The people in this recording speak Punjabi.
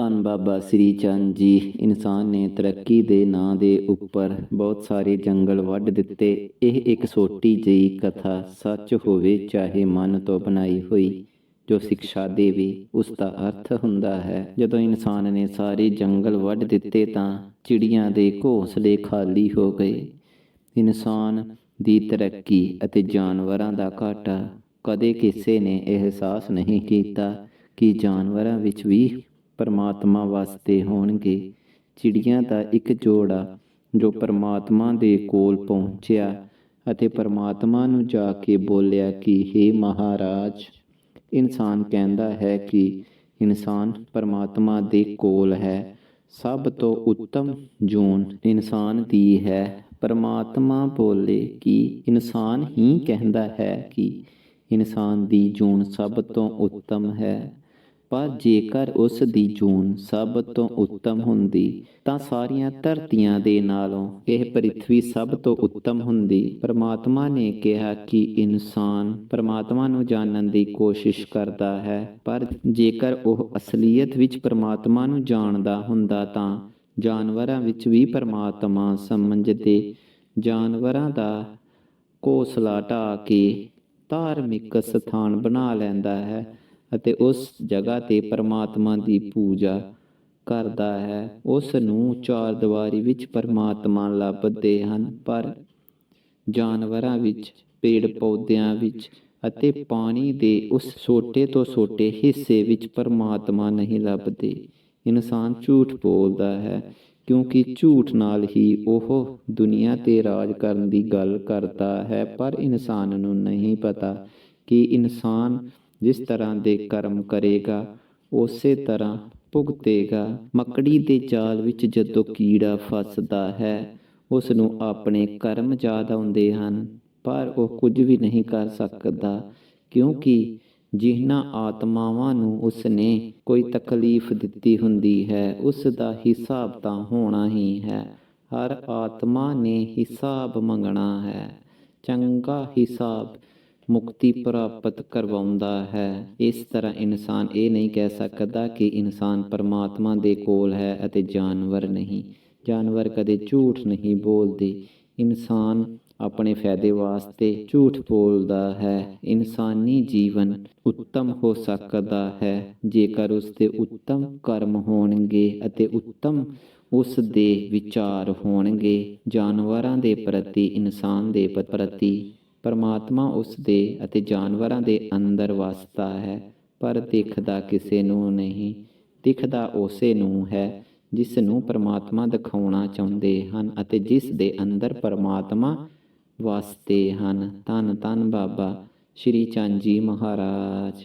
ਧੰਨ ਬਾਬਾ ਸ੍ਰੀ ਚੰਦ ਜੀ। ਇਨਸਾਨ ਨੇ ਤਰੱਕੀ ਦੇ ਨਾਂ ਦੇ ਉੱਪਰ ਬਹੁਤ ਸਾਰੇ ਜੰਗਲ ਵੱਢ ਦਿੱਤੇ। ਇਹ ਇੱਕ ਛੋਟੀ ਜਿਹੀ ਕਥਾ ਸੱਚ ਹੋਵੇ ਚਾਹੇ ਮਨ ਤੋਂ ਬਣਾਈ ਹੋਈ, ਜੋ ਸਿੱਖਿਆ ਦੇਵੇ, ਉਸ ਦਾ ਅਰਥ ਹੁੰਦਾ ਹੈ। ਜਦੋਂ ਇਨਸਾਨ ਨੇ ਸਾਰੇ ਜੰਗਲ ਵੱਢ ਦਿੱਤੇ ਤਾਂ ਚਿੜੀਆਂ ਦੇ ਘੋਂਸਲੇ ਖਾਲੀ ਹੋ ਗਏ। ਇਨਸਾਨ ਦੀ ਤਰੱਕੀ ਅਤੇ ਜਾਨਵਰਾਂ ਦਾ ਘਾਟਾ ਕਦੇ ਕਿਸੇ ਨੇ ਅਹਿਸਾਸ ਨਹੀਂ ਕੀਤਾ ਕਿ ਜਾਨਵਰਾਂ ਵਿੱਚ ਵੀ ਪਰਮਾਤਮਾ ਵਾਸਤੇ ਹੋਣਗੇ। ਚਿੜੀਆਂ ਦਾ ਇੱਕ ਜੋੜਾ, ਜੋ ਪਰਮਾਤਮਾ ਦੇ ਕੋਲ ਪਹੁੰਚਿਆ ਅਤੇ ਪਰਮਾਤਮਾ ਨੂੰ ਜਾ ਕੇ ਬੋਲਿਆ ਕਿ हे ਮਹਾਰਾਜ। ਇਨਸਾਨ ਕਹਿੰਦਾ ਹੈ ਕਿ ਇਨਸਾਨ ਪਰਮਾਤਮਾ ਦੇ ਕੋਲ ਹੈ। ਸਭ ਤੋਂ ਉੱਤਮ ਜੂਨ ਇਨਸਾਨ ਦੀ ਹੈ। ਪਰਮਾਤਮਾ ਬੋਲੇ ਕਿ ਇਨਸਾਨ ਹੀ ਕਹਿੰਦਾ ਹੈ ਕਿ ਇਨਸਾਨ ਦੀ ਜੂਨ ਸਭ ਤੋਂ ਉੱਤਮ ਹੈ। ਪਰ ਜੇਕਰ ਉਸ ਦੀ ਜੂਨ ਸਭ ਤੋਂ ਉੱਤਮ ਹੁੰਦੀ, ਤਾਂ ਸਾਰੀਆਂ ਧਰਤੀਆਂ ਦੇ ਨਾਲੋਂ ਇਹ ਪ੍ਰਿਥਵੀ ਸਭ ਤੋਂ ਉੱਤਮ ਹੁੰਦੀ। ਪਰਮਾਤਮਾ ਨੇ ਕਿਹਾ ਕਿ ਇਨਸਾਨ ਪਰਮਾਤਮਾ ਨੂੰ ਜਾਣਨ ਦੀ ਕੋਸ਼ਿਸ਼ ਕਰਦਾ ਹੈ, ਪਰ ਜੇਕਰ ਉਹ ਅਸਲੀਅਤ ਵਿੱਚ ਪਰਮਾਤਮਾ ਨੂੰ ਜਾਣਦਾ ਹੁੰਦਾ ਤਾਂ ਜਾਨਵਰਾਂ ਵਿੱਚ ਵੀ ਪਰਮਾਤਮਾ ਸਮਝਦੇ ਜਾਨਵਰਾਂ ਦਾ ਘੋਸਲਾ ਢਾ ਕੇ ਧਾਰਮਿਕ ਸਥਾਨ ਬਣਾ ਲੈਂਦਾ ਹੈ। ਅਤੇ ਉਸ ਜਗ੍ਹਾ ਤੇ ਪਰਮਾਤਮਾ ਦੀ ਪੂਜਾ ਕਰਦਾ ਹੈ। ਉਸ ਨੂੰ ਚਾਰ ਦੀਵਾਰੀ ਵਿੱਚ ਪਰਮਾਤਮਾ ਲੱਭਦੇ ਹਨ, ਪਰ ਜਾਨਵਰਾਂ ਵਿੱਚ, ਪੇੜ ਪੌਦਿਆਂ ਵਿੱਚ ਅਤੇ ਪਾਣੀ ਦੇ ਉਸ ਛੋਟੇ ਤੋਂ ਛੋਟੇ ਹਿੱਸੇ ਵਿੱਚ ਪਰਮਾਤਮਾ ਨਹੀਂ ਲੱਭਦੇ। ਇਨਸਾਨ ਝੂਠ ਬੋਲਦਾ ਹੈ, ਕਿਉਂਕਿ ਝੂਠ ਨਾਲ ਹੀ ਉਹ ਦੁਨੀਆ ਤੇ ਰਾਜ ਕਰਨ ਦੀ ਗੱਲ ਕਰਦਾ ਹੈ, ਪਰ ਇਨਸਾਨ ਨੂੰ ਨਹੀਂ ਪਤਾ ਕਿ ਇਨਸਾਨ ਜਿਸ ਤਰ੍ਹਾਂ ਦੇ ਕਰਮ ਕਰੇਗਾ, ਉਸੇ ਤਰ੍ਹਾਂ ਭੁਗਤੇਗਾ। ਮੱਕੜੀ ਦੇ ਜਾਲ ਵਿੱਚ ਜਦੋਂ ਕੀੜਾ ਫਸਦਾ ਹੈ ਉਸ ਨੂੰ ਆਪਣੇ ਕਰਮ ਯਾਦ ਆਉਂਦੇ ਹਨ, ਪਰ ਉਹ ਕੁਝ ਵੀ ਨਹੀਂ ਕਰ ਸਕਦਾ, ਕਿਉਂਕਿ ਜਿਨ੍ਹਾਂ ਆਤਮਾਵਾਂ ਨੂੰ ਉਸਨੇ ਕੋਈ ਤਕਲੀਫ ਦਿੱਤੀ ਹੁੰਦੀ ਹੈ ਉਸ ਦਾ ਹਿਸਾਬ ਤਾਂ ਹੋਣਾ ਹੀ ਹੈ। ਹਰ ਆਤਮਾ ਨੇ ਹਿਸਾਬ ਮੰਗਣਾ ਹੈ। ਚੰਗਾ ਹਿਸਾਬ ਮੁਕਤੀ ਪ੍ਰਾਪਤ ਕਰਵਾਉਂਦਾ ਹੈ। ਇਸ ਤਰ੍ਹਾਂ ਇਨਸਾਨ ਇਹ ਨਹੀਂ ਕਹਿ ਸਕਦਾ ਕਿ ਇਨਸਾਨ ਪਰਮਾਤਮਾ ਦੇ ਕੋਲ ਹੈ ਅਤੇ ਜਾਨਵਰ ਨਹੀਂ। ਜਾਨਵਰ ਕਦੇ ਝੂਠ ਨਹੀਂ ਬੋਲਦੇ। ਇਨਸਾਨ ਆਪਣੇ ਫਾਇਦੇ ਵਾਸਤੇ ਝੂਠ ਬੋਲਦਾ ਹੈ। ਇਨਸਾਨੀ ਜੀਵਨ ਉੱਤਮ ਹੋ ਸਕਦਾ ਹੈ। ਜੇਕਰ ਉਸ ਦੇ ਉੱਤਮ ਕਰਮ ਹੋਣਗੇ ਅਤੇ ਉੱਤਮ ਉਸ ਦੇ ਵਿਚਾਰ ਹੋਣਗੇ, ਜਾਨਵਰਾਂ ਦੇ ਪ੍ਰਤੀ, ਇਨਸਾਨ ਦੇ ਪ੍ਰਤੀ ਪਰਮਾਤਮਾ ਉਸ ਦੇ ਅਤੇ ਜਾਨਵਰਾਂ ਦੇ ਅੰਦਰ ਵਸਦਾ ਹੈ, ਪਰ ਦਿਖਦਾ ਕਿਸੇ ਨੂੰ ਨਹੀਂ। ਦਿਖਦਾ ਉਸੇ ਨੂੰ ਹੈ ਜਿਸ ਨੂੰ ਪਰਮਾਤਮਾ ਦਿਖਾਉਣਾ ਚਾਹੁੰਦੇ ਹਨ ਅਤੇ ਜਿਸ ਦੇ ਅੰਦਰ ਪਰਮਾਤਮਾ ਵਸਦੇ ਹਨ। ਧੰਨ ਧੰਨ ਬਾਬਾ ਸ਼੍ਰੀ ਚੰਦ ਜੀ ਮਹਾਰਾਜ।